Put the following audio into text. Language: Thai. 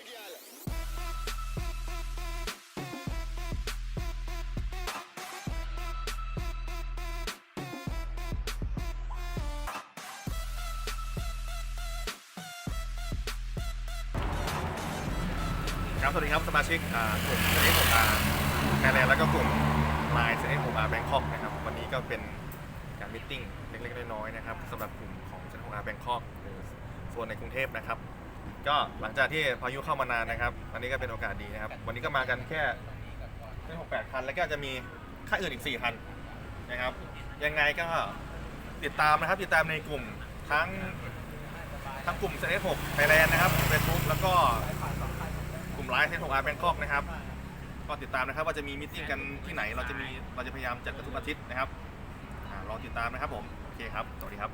ครับสวัสดีครับสมาชิกอ่ากลุ่มเซนเอ็กอาร์ไทยแลนด์แล้วก็กลุ่มไลน์เซนเอ็กอาแบงคอกนะครับวันนี้ก็เป็นการมิทติ้งเล็กๆน้อยๆนะครับสำหรับกลุ่มของเซนเอ็กอาแบงคอกหรือโซนในกรุงเทพนะครับ ก็หลังจากที่พายุเข้ามานานนะครับวันนี้ก็เป็นโอกาสดีนะครับ วันนี้ก็มากันแค่แค่หกแปดคันแล้วก็จะมีค่าอื่นอีก4คันนะครับ ยังไงก็ติดตามนะครับ ติดตามในกลุ่มทั้งทั้งกลุ่มเซนเอ็กหกไทยแลนด์นะครับเฟซบุ๊กแล้วก็กลุ่มไลฟ์เซนของอาร์แบงคอกนะครับก็ติดตามนะครับว่าจะมีมิทติ้งกันที่ไหนเราจะมีเราจะพยายามจัดกันทุกอาทิตย์นะครับอ่ารอติดตามนะครับผมโอเคครับสวัสดีครับ